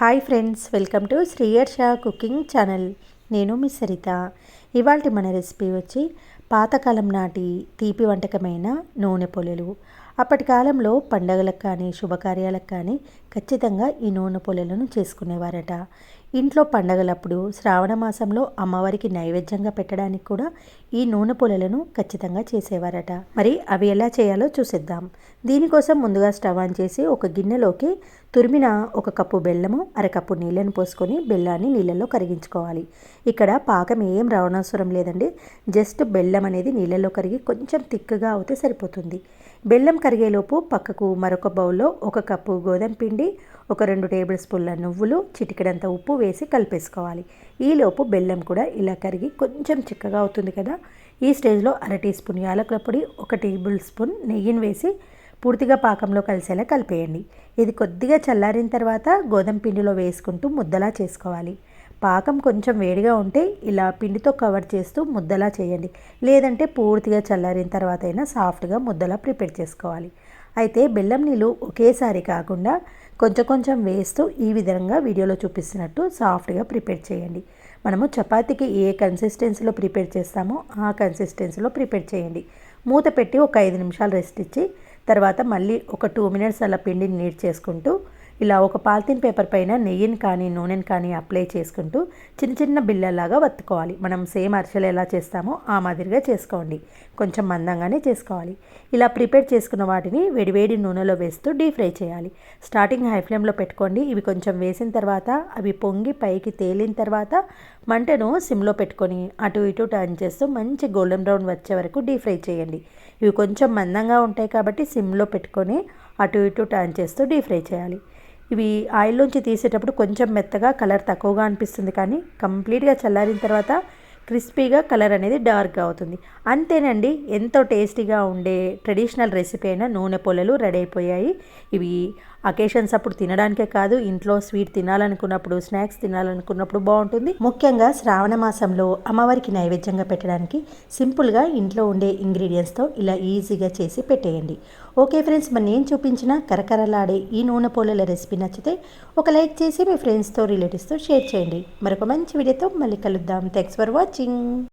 Hi friends welcome to Sriyarsha cooking channel. నేను మీ సరిత. ఇవాళ మన రెసిపీ వచ్చి పాతకాలం నాటి తీపి వంటకమైన నూనె పొలలు. అప్పటి కాలంలో పండగలకు కానీ శుభకార్యాలకు కానీ ఖచ్చితంగా ఈ నూనె పొలలను చేసుకునేవారట. ఇంట్లో పండగలప్పుడు శ్రావణ మాసంలో అమ్మవారికి నైవేద్యంగా పెట్టడానికి కూడా ఈ నూనె పొలలను ఖచ్చితంగా చేసేవారట. మరి అవి ఎలా చేయాలో చూసేద్దాం. దీనికోసం ముందుగా స్టవ్ ఆన్ చేసి ఒక గిన్నెలోకి తురిమిన ఒక కప్పు బెల్లము అరకప్పు నీళ్ళను పోసుకొని బెల్లాన్ని నీళ్ళల్లో కరిగించుకోవాలి. ఇక్కడ పాకం ఏం రావనవసరం లేదండి. జస్ట్ బెల్లం అనేది నీళ్ళల్లో కరిగి కొంచెం తిక్కగా అవుతే సరిపోతుంది. బెల్లం కరిగేలోపు పక్కకు మరొక బౌల్లో ఒక కప్పు గోధుమ పిండి ఒక రెండు టేబుల్ స్పూన్ల నువ్వులు చిటికెడంత ఉప్పు వేసి కలిపేసుకోవాలి. ఈలోపు బెల్లం కూడా ఇలా కరిగి కొంచెం చిక్కగా అవుతుంది కదా. ఈ స్టేజ్లో అర టీ స్పూన్ యాలకుల పొడి ఒక టేబుల్ స్పూన్ నెయ్యిని వేసి పూర్తిగా పాకంలో కలిసేలా కలిపేయండి. ఇది కొద్దిగా చల్లారిన తర్వాత గోధుమ పిండిలో వేసుకుంటూ ముద్దలా చేసుకోవాలి. పాకం కొంచెం వేడిగా ఉంటే ఇలా పిండితో కవర్ చేస్తూ ముద్దలా చేయండి. లేదంటే పూర్తిగా చల్లారిన తర్వాత అయినా సాఫ్ట్గా ముద్దలా ప్రిపేర్ చేసుకోవాలి. అయితే బెల్లం నీళ్ళు ఒకేసారి కాకుండా కొంచెం కొంచెం వేస్తూ ఈ విధంగా వీడియోలో చూపిస్తున్నట్టు సాఫ్ట్గా ప్రిపేర్ చేయండి. మనము చపాతీకి ఏ కన్సిస్టెన్సీలో ప్రిపేర్ చేస్తామో ఆ కన్సిస్టెన్సీలో ప్రిపేర్ చేయండి. మూత పెట్టి ఒక ఐదు నిమిషాలు రెస్ట్ ఇచ్చి తర్వాత మళ్ళీ ఒక టూ మినిట్స్ అలా పిండిని నీట్ చేసుకుంటూ ఇలా ఒక పాలిథిన్ పేపర్ పైన నెయ్యిని కానీ నూనెని కానీ అప్లై చేసుకుంటూ చిన్న చిన్న బిళ్ళలాగా వత్తుకోవాలి. మనం సేమ్ అరిసెలు ఎలా చేస్తామో ఆ మాదిరిగా చేసుకోండి. కొంచెం మందంగానే చేసుకోవాలి. ఇలా ప్రిపేర్ చేసుకున్న వాటిని వేడివేడి నూనెలో వేస్తూ డీప్ ఫ్రై చేయాలి. స్టార్టింగ్ హై ఫ్లేమ్లో పెట్టుకోండి. ఇవి కొంచెం వేసిన తర్వాత అవి పొంగి పైకి తేలిన తర్వాత మంటను సిమ్లో పెట్టుకొని అటు ఇటు టర్న్ చేస్తూ మంచి గోల్డెన్ బ్రౌన్ వచ్చే వరకు డీప్ ఫ్రై చేయండి. ఇవి కొంచెం మందంగా ఉంటాయి కాబట్టి సిమ్లో పెట్టుకొని అటు ఇటు టర్న్ చేస్తూ డీప్ ఫ్రై చేయాలి. ఇవి ఆయిల్లోంచి తీసేటప్పుడు కొంచెం మెత్తగా కలర్ తక్కువగా అనిపిస్తుంది కానీ కంప్లీట్గా చల్లారిన తర్వాత క్రిస్పీగా కలర్ అనేది డార్క్గా అవుతుంది. అంతేనండి ఎంతో టేస్టీగా ఉండే ట్రెడిషనల్ రెసిపీ అయిన నూనె పొలలు రెడీ అయిపోయాయి. ఇవి అకేషన్స్ అప్పుడు తినడానికే కాదు ఇంట్లో స్వీట్ తినాలనుకున్నప్పుడు స్నాక్స్ తినాలనుకున్నప్పుడు బాగుంటుంది. ముఖ్యంగా శ్రావణ మాసంలో అమ్మవారికి నైవేద్యంగా పెట్టడానికి సింపుల్గా ఇంట్లో ఉండే ఇంగ్రీడియంట్స్తో ఇలా ఈజీగా చేసి పెట్టేయండి. ఓకే ఫ్రెండ్స్ మరి నేను చూపించిన కరకరలాడే ఈ నూనె పోలల రెసిపీ నచ్చితే ఒక లైక్ చేసి మీ ఫ్రెండ్స్తో రిలేటివ్స్తో షేర్ చేయండి. మరొక మంచి వీడియోతో మళ్ళీ కలుద్దాం. Thanks for watching